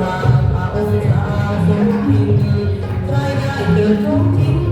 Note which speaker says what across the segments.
Speaker 1: พระองค์าทรงกินใครได้เดินท้องทิ้
Speaker 2: ง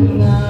Speaker 2: ngài